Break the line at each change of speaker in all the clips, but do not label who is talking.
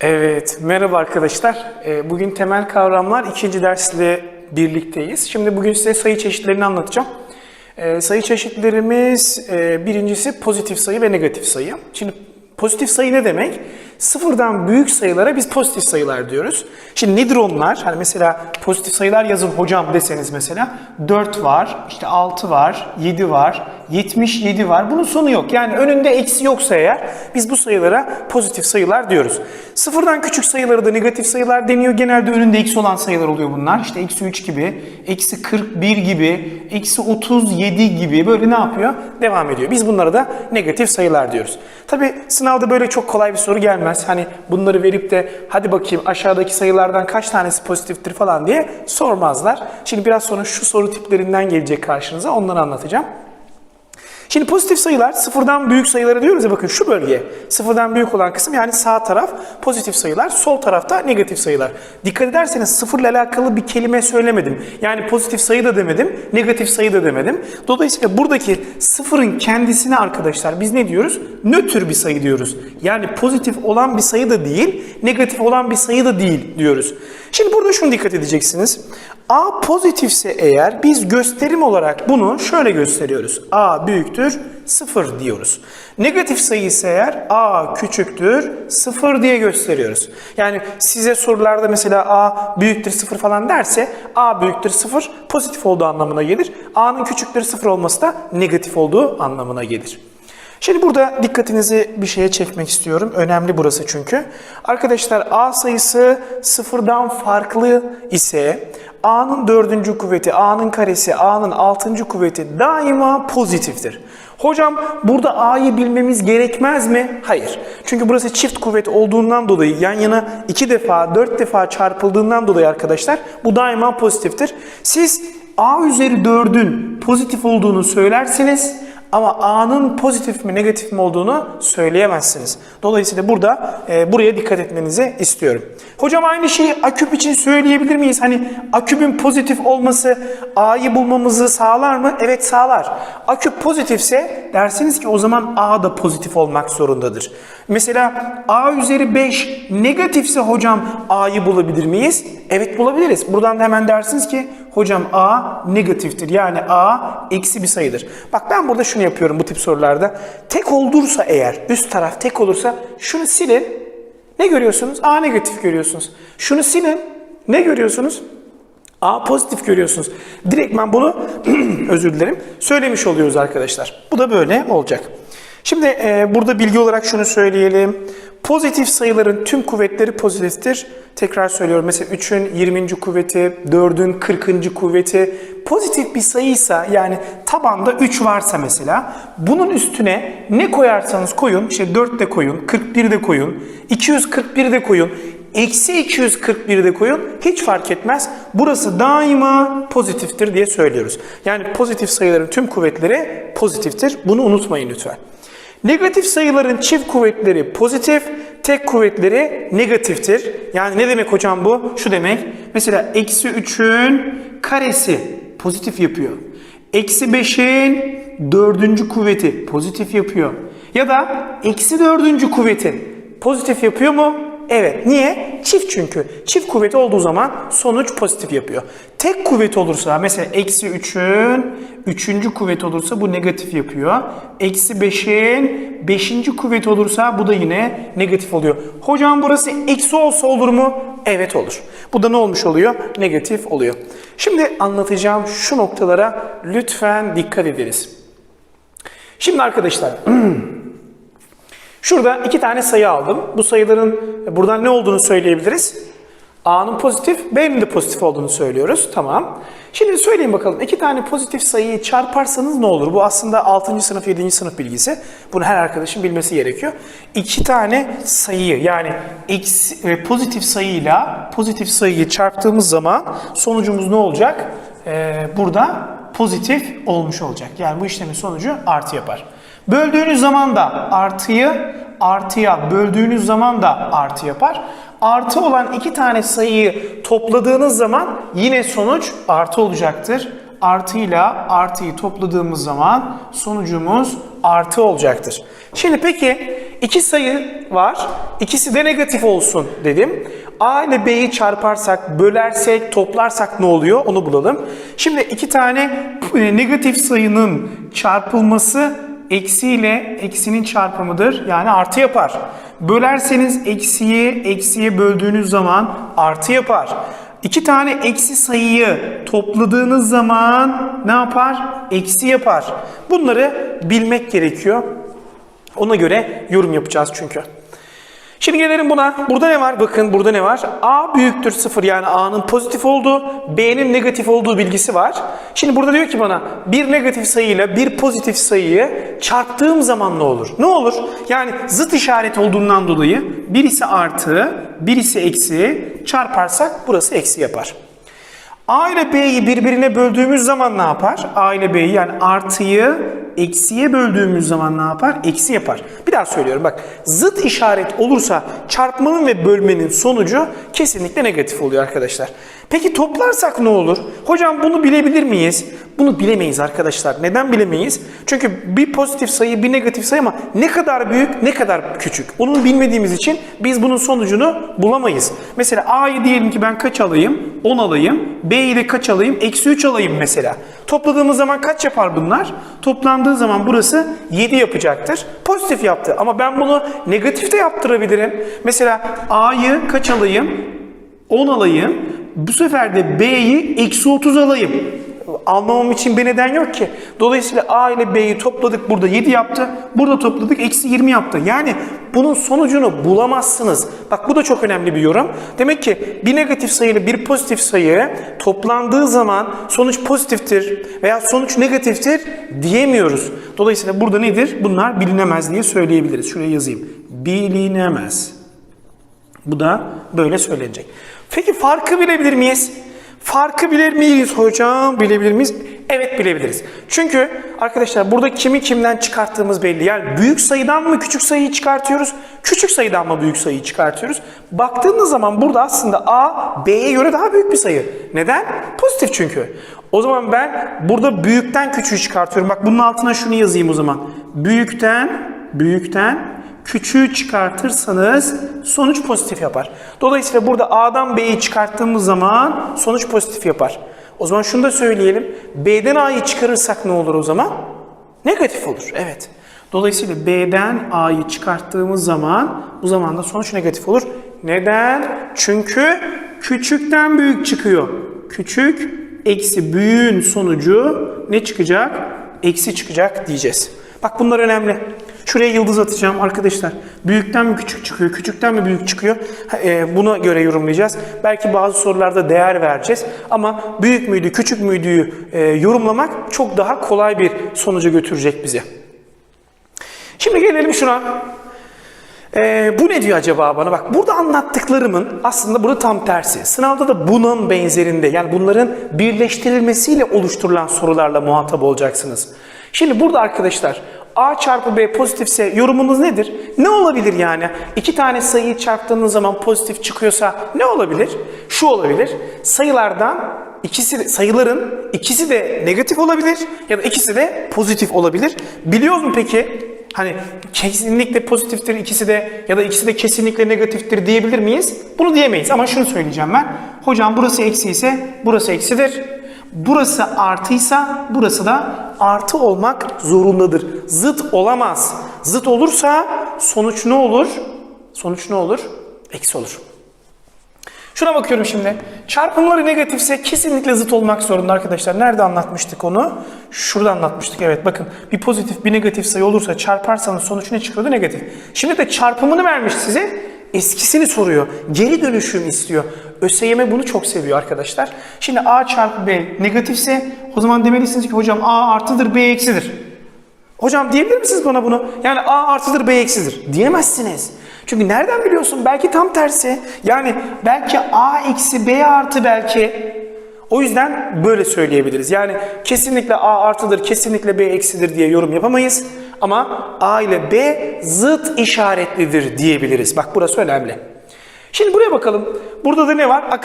Evet, merhaba arkadaşlar. Ee, Bugün temel kavramlar ikinci dersle birlikteyiz. Şimdi bugün size sayı çeşitlerini anlatacağım. Ee, Sayı çeşitlerimiz e, birincisi pozitif sayı ve negatif sayı. Şimdi pozitif sayı ne demek? Sıfırdan büyük sayılara biz pozitif sayılar diyoruz. Şimdi nedir onlar? Hani mesela pozitif sayılar yazın hocam deseniz mesela 4 var, işte 6 var, 7 var, 77 var. Bunun sonu yok. Yani önünde eksi yoksa eğer biz bu sayılara pozitif sayılar diyoruz. Sıfırdan küçük sayıları da negatif sayılar deniyor. Genelde önünde eksi olan sayılar oluyor bunlar. İşte eksi 3 gibi, eksi 41 gibi, eksi 37 gibi böyle ne yapıyor? Devam ediyor. Biz bunlara da negatif sayılar diyoruz. Tabi sınavda böyle çok kolay bir soru gelmez. Hani bunları verip de hadi bakayım aşağıdaki sayılardan kaç tanesi pozitiftir falan diye sormazlar. Şimdi biraz sonra şu soru tiplerinden gelecek karşınıza onları anlatacağım. Şimdi pozitif sayılar sıfırdan büyük sayıları diyoruz ya bakın şu bölge sıfırdan büyük olan kısım yani sağ taraf pozitif sayılar sol tarafta negatif sayılar. Dikkat ederseniz sıfırla alakalı bir kelime söylemedim. Yani pozitif sayı da demedim negatif sayı da demedim. Dolayısıyla buradaki sıfırın kendisine arkadaşlar biz ne diyoruz? Nötr bir sayı diyoruz. Yani pozitif olan bir sayı da değil negatif olan bir sayı da değil diyoruz. Şimdi burada şunu dikkat edeceksiniz. A pozitifse eğer biz gösterim olarak bunu şöyle gösteriyoruz. A büyüktür 0 diyoruz. Negatif sayı ise eğer A küçüktür 0 diye gösteriyoruz. Yani size sorularda mesela A büyüktür 0 falan derse A büyüktür 0 pozitif olduğu anlamına gelir. A'nın küçüktür 0 olması da negatif olduğu anlamına gelir. Şimdi burada dikkatinizi bir şeye çekmek istiyorum. Önemli burası çünkü. Arkadaşlar A sayısı sıfırdan farklı ise A'nın dördüncü kuvveti, A'nın karesi, A'nın altıncı kuvveti daima pozitiftir. Hocam burada A'yı bilmemiz gerekmez mi? Hayır. Çünkü burası çift kuvvet olduğundan dolayı yan yana iki defa, dört defa çarpıldığından dolayı arkadaşlar bu daima pozitiftir. Siz A üzeri 4'ün pozitif olduğunu söylersiniz ama A'nın pozitif mi negatif mi olduğunu söyleyemezsiniz. Dolayısıyla burada e, buraya dikkat etmenizi istiyorum. Hocam aynı şeyi aküp için söyleyebilir miyiz? Hani akübün pozitif olması A'yı bulmamızı sağlar mı? Evet sağlar. Aküp pozitifse dersiniz ki o zaman A da pozitif olmak zorundadır. Mesela A üzeri 5 negatifse hocam A'yı bulabilir miyiz? Evet bulabiliriz. Buradan da hemen dersiniz ki hocam A negatiftir. Yani A eksi bir sayıdır. Bak ben burada şunu yapıyorum bu tip sorularda. Tek olursa eğer üst taraf tek olursa şunu silin. Ne görüyorsunuz? A negatif görüyorsunuz. Şunu silin. Ne görüyorsunuz? A pozitif görüyorsunuz. Direkt ben bunu özür dilerim söylemiş oluyoruz arkadaşlar. Bu da böyle olacak. Şimdi e, burada bilgi olarak şunu söyleyelim. Pozitif sayıların tüm kuvvetleri pozitiftir. Tekrar söylüyorum. Mesela 3'ün 20. kuvveti, 4'ün 40. kuvveti pozitif bir sayıysa yani tabanda 3 varsa mesela bunun üstüne ne koyarsanız koyun, işte 4 de koyun, 41 de koyun, 241 de koyun, eksi 241 de koyun hiç fark etmez. Burası daima pozitiftir diye söylüyoruz. Yani pozitif sayıların tüm kuvvetleri pozitiftir. Bunu unutmayın lütfen. Negatif sayıların çift kuvvetleri pozitif, tek kuvvetleri negatiftir. Yani ne demek hocam bu? Şu demek. Mesela eksi 3'ün karesi pozitif yapıyor. Eksi 5'in dördüncü kuvveti pozitif yapıyor. Ya da eksi dördüncü kuvvetin pozitif yapıyor mu? Evet. Niye? Çift çünkü. Çift kuvvet olduğu zaman sonuç pozitif yapıyor. Tek kuvvet olursa mesela eksi 3'ün 3. kuvvet olursa bu negatif yapıyor. Eksi 5'in 5. kuvvet olursa bu da yine negatif oluyor. Hocam burası eksi olsa olur mu? Evet olur. Bu da ne olmuş oluyor? Negatif oluyor. Şimdi anlatacağım şu noktalara lütfen dikkat ediniz. Şimdi arkadaşlar Şurada iki tane sayı aldım. Bu sayıların buradan ne olduğunu söyleyebiliriz. A'nın pozitif, B'nin de pozitif olduğunu söylüyoruz. Tamam. Şimdi söyleyin bakalım. iki tane pozitif sayıyı çarparsanız ne olur? Bu aslında 6. sınıf, 7. sınıf bilgisi. Bunu her arkadaşın bilmesi gerekiyor. İki tane sayıyı yani e, pozitif sayıyla pozitif sayıyı çarptığımız zaman sonucumuz ne olacak? Ee, burada pozitif olmuş olacak. Yani bu işlemin sonucu artı yapar. Böldüğünüz zaman da artıyı artıya böldüğünüz zaman da artı yapar. Artı olan iki tane sayıyı topladığınız zaman yine sonuç artı olacaktır. Artıyla artıyı topladığımız zaman sonucumuz artı olacaktır. Şimdi peki İki sayı var. İkisi de negatif olsun dedim. A ile B'yi çarparsak, bölersek, toplarsak ne oluyor onu bulalım. Şimdi iki tane e, negatif sayının çarpılması eksi ile eksinin çarpımıdır. Yani artı yapar. Bölerseniz eksiyi eksiye böldüğünüz zaman artı yapar. İki tane eksi sayıyı topladığınız zaman ne yapar? Eksi yapar. Bunları bilmek gerekiyor. Ona göre yorum yapacağız çünkü. Şimdi gelelim buna. Burada ne var? Bakın burada ne var? A büyüktür 0 yani A'nın pozitif olduğu, B'nin negatif olduğu bilgisi var. Şimdi burada diyor ki bana bir negatif sayıyla bir pozitif sayıyı çarptığım zaman ne olur? Ne olur? Yani zıt işaret olduğundan dolayı birisi artı, birisi eksi çarparsak burası eksi yapar. A ile B'yi birbirine böldüğümüz zaman ne yapar? A ile B'yi yani artıyı eksiye böldüğümüz zaman ne yapar? Eksi yapar. Bir daha söylüyorum bak zıt işaret olursa çarpmanın ve bölmenin sonucu kesinlikle negatif oluyor arkadaşlar. Peki toplarsak ne olur? Hocam bunu bilebilir miyiz? Bunu bilemeyiz arkadaşlar. Neden bilemeyiz? Çünkü bir pozitif sayı bir negatif sayı ama ne kadar büyük ne kadar küçük. Onu bilmediğimiz için biz bunun sonucunu bulamayız. Mesela A'yı diyelim ki ben kaç alayım? 10 alayım. B'yi de kaç alayım? Eksi 3 alayım mesela. Topladığımız zaman kaç yapar bunlar? Toplandığı zaman burası 7 yapacaktır. Pozitif yaptı ama ben bunu negatif de yaptırabilirim. Mesela A'yı kaç alayım? 10 alayım. Bu sefer de B'yi eksi 30 alayım. Almamam için bir neden yok ki. Dolayısıyla A ile B'yi topladık burada 7 yaptı. Burada topladık eksi 20 yaptı. Yani bunun sonucunu bulamazsınız. Bak bu da çok önemli bir yorum. Demek ki bir negatif sayı ile bir pozitif sayı toplandığı zaman sonuç pozitiftir veya sonuç negatiftir diyemiyoruz. Dolayısıyla burada nedir? Bunlar bilinemez diye söyleyebiliriz. Şuraya yazayım. Bilinemez. Bu da böyle söylenecek. Peki farkı bilebilir miyiz? Farkı bilir miyiz hocam? Bilebilir miyiz? Evet bilebiliriz. Çünkü arkadaşlar burada kimi kimden çıkarttığımız belli. Yani büyük sayıdan mı küçük sayıyı çıkartıyoruz? Küçük sayıdan mı büyük sayıyı çıkartıyoruz? Baktığınız zaman burada aslında A, B'ye göre daha büyük bir sayı. Neden? Pozitif çünkü. O zaman ben burada büyükten küçüğü çıkartıyorum. Bak bunun altına şunu yazayım o zaman. Büyükten, büyükten küçüğü çıkartırsanız sonuç pozitif yapar. Dolayısıyla burada A'dan B'yi çıkarttığımız zaman sonuç pozitif yapar. O zaman şunu da söyleyelim. B'den A'yı çıkarırsak ne olur o zaman? Negatif olur. Evet. Dolayısıyla B'den A'yı çıkarttığımız zaman bu zaman da sonuç negatif olur. Neden? Çünkü küçükten büyük çıkıyor. Küçük eksi büyüğün sonucu ne çıkacak? Eksi çıkacak diyeceğiz. Bak bunlar önemli. Şuraya yıldız atacağım arkadaşlar. Büyükten mi küçük çıkıyor, küçükten mi büyük çıkıyor? E, buna göre yorumlayacağız. Belki bazı sorularda değer vereceğiz. Ama büyük müydü, küçük müydüyü e, yorumlamak çok daha kolay bir sonuca götürecek bizi. Şimdi gelelim şuna. Ee, bu ne diyor acaba bana? Bak burada anlattıklarımın aslında burada tam tersi. Sınavda da bunun benzerinde yani bunların birleştirilmesiyle oluşturulan sorularla muhatap olacaksınız. Şimdi burada arkadaşlar A çarpı B pozitifse yorumunuz nedir? Ne olabilir yani? İki tane sayıyı çarptığınız zaman pozitif çıkıyorsa ne olabilir? Şu olabilir. Sayılardan ikisi sayıların ikisi de negatif olabilir ya da ikisi de pozitif olabilir. Biliyor mu peki? Hani kesinlikle pozitiftir ikisi de ya da ikisi de kesinlikle negatiftir diyebilir miyiz? Bunu diyemeyiz ama şunu söyleyeceğim ben. Hocam burası eksi ise burası eksidir. Burası artıysa burası da artı olmak zorundadır. Zıt olamaz. Zıt olursa sonuç ne olur? Sonuç ne olur? Eksi olur. Şuna bakıyorum şimdi. Çarpımları negatifse kesinlikle zıt olmak zorunda arkadaşlar. Nerede anlatmıştık onu? Şurada anlatmıştık. Evet bakın bir pozitif bir negatif sayı olursa çarparsanız sonuç ne çıkıyordu? Negatif. Şimdi de çarpımını vermiş size. Eskisini soruyor. Geri dönüşüm istiyor. ÖSYM bunu çok seviyor arkadaşlar. Şimdi A çarpı B negatifse o zaman demelisiniz ki hocam A artıdır B eksidir. Hocam diyebilir misiniz bana bunu? Yani A artıdır B eksidir. Diyemezsiniz. Çünkü nereden biliyorsun? Belki tam tersi. Yani belki A eksi B artı belki. O yüzden böyle söyleyebiliriz. Yani kesinlikle A artıdır, kesinlikle B eksidir diye yorum yapamayız. Ama A ile B zıt işaretlidir diyebiliriz. Bak burası önemli. Şimdi buraya bakalım. Burada da ne var? A.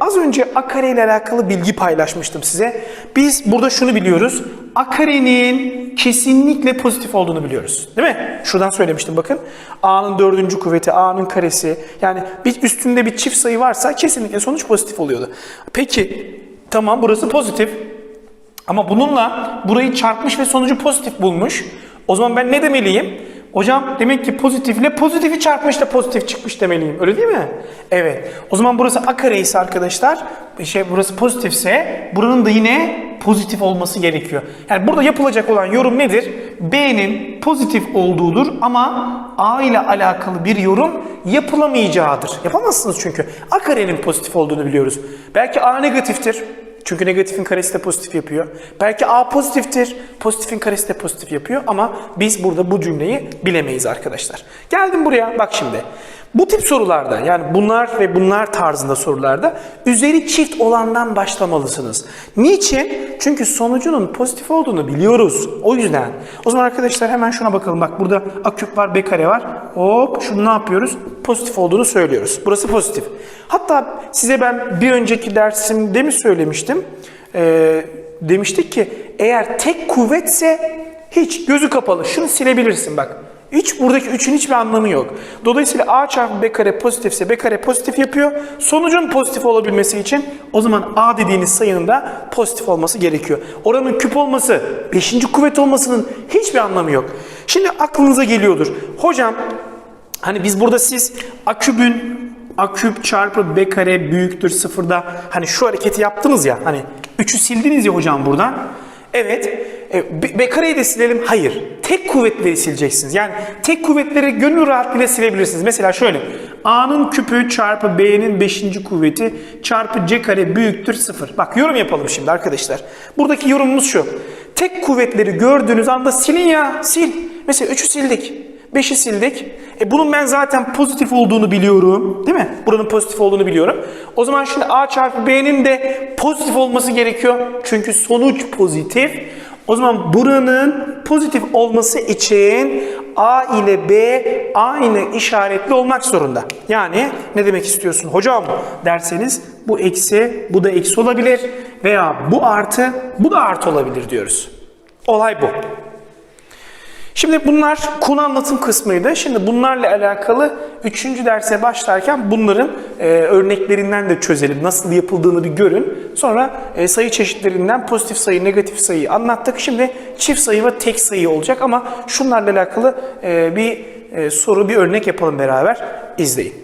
Az önce A ile alakalı bilgi paylaşmıştım size. Biz burada şunu biliyoruz. A kesinlikle pozitif olduğunu biliyoruz. Değil mi? Şuradan söylemiştim bakın. A'nın dördüncü kuvveti, A'nın karesi. Yani bir üstünde bir çift sayı varsa kesinlikle sonuç pozitif oluyordu. Peki tamam burası pozitif. Ama bununla burayı çarpmış ve sonucu pozitif bulmuş. O zaman ben ne demeliyim? Hocam demek ki pozitifle pozitifi çarpmış da pozitif çıkmış demeliyim. Öyle değil mi? Evet. O zaman burası a kare ise arkadaşlar, şey burası pozitifse buranın da yine pozitif olması gerekiyor. Yani burada yapılacak olan yorum nedir? B'nin pozitif olduğudur ama A ile alakalı bir yorum yapılamayacağıdır. Yapamazsınız çünkü. A karenin pozitif olduğunu biliyoruz. Belki A negatiftir. Çünkü negatifin karesi de pozitif yapıyor. Belki A pozitiftir. Pozitifin karesi de pozitif yapıyor ama biz burada bu cümleyi bilemeyiz arkadaşlar. Geldim buraya bak şimdi. Bu tip sorularda yani bunlar ve bunlar tarzında sorularda üzeri çift olandan başlamalısınız. Niçin? Çünkü sonucunun pozitif olduğunu biliyoruz. O yüzden. O zaman arkadaşlar hemen şuna bakalım. Bak burada A küp var, B kare var. Hop şunu ne yapıyoruz? Pozitif olduğunu söylüyoruz. Burası pozitif. Hatta size ben bir önceki dersimde mi söylemiştim? Ee, demiştik ki eğer tek kuvvetse hiç gözü kapalı şunu silebilirsin bak. Hiç buradaki 3'ün hiçbir anlamı yok. Dolayısıyla A çarpı B kare pozitifse B kare pozitif yapıyor. Sonucun pozitif olabilmesi için o zaman A dediğiniz sayının da pozitif olması gerekiyor. Oranın küp olması, 5. kuvvet olmasının hiçbir anlamı yok. Şimdi aklınıza geliyordur. Hocam hani biz burada siz A kübün A küp çarpı B kare büyüktür sıfırda hani şu hareketi yaptınız ya hani 3'ü sildiniz ya hocam buradan. Evet. E, B, B kareyi de silelim. Hayır. Tek kuvvetleri sileceksiniz. Yani tek kuvvetleri gönül rahatlığıyla silebilirsiniz. Mesela şöyle. A'nın küpü çarpı B'nin 5. kuvveti çarpı C kare büyüktür 0. Bak yorum yapalım şimdi arkadaşlar. Buradaki yorumumuz şu. Tek kuvvetleri gördüğünüz anda silin ya. Sil. Mesela 3'ü sildik. 5'i sildik. E bunun ben zaten pozitif olduğunu biliyorum. Değil mi? Buranın pozitif olduğunu biliyorum. O zaman şimdi A çarpı B'nin de pozitif olması gerekiyor. Çünkü sonuç pozitif. O zaman buranın pozitif olması için A ile B aynı işaretli olmak zorunda. Yani ne demek istiyorsun hocam derseniz bu eksi bu da eksi olabilir veya bu artı bu da artı olabilir diyoruz. Olay bu. Şimdi bunlar konu anlatım kısmıydı. Şimdi bunlarla alakalı 3. derse başlarken bunların e, örneklerinden de çözelim. Nasıl yapıldığını bir görün. Sonra e, sayı çeşitlerinden pozitif sayı, negatif sayıyı anlattık. Şimdi çift sayı ve tek sayı olacak ama şunlarla alakalı e, bir e, soru, bir örnek yapalım beraber. İzleyin.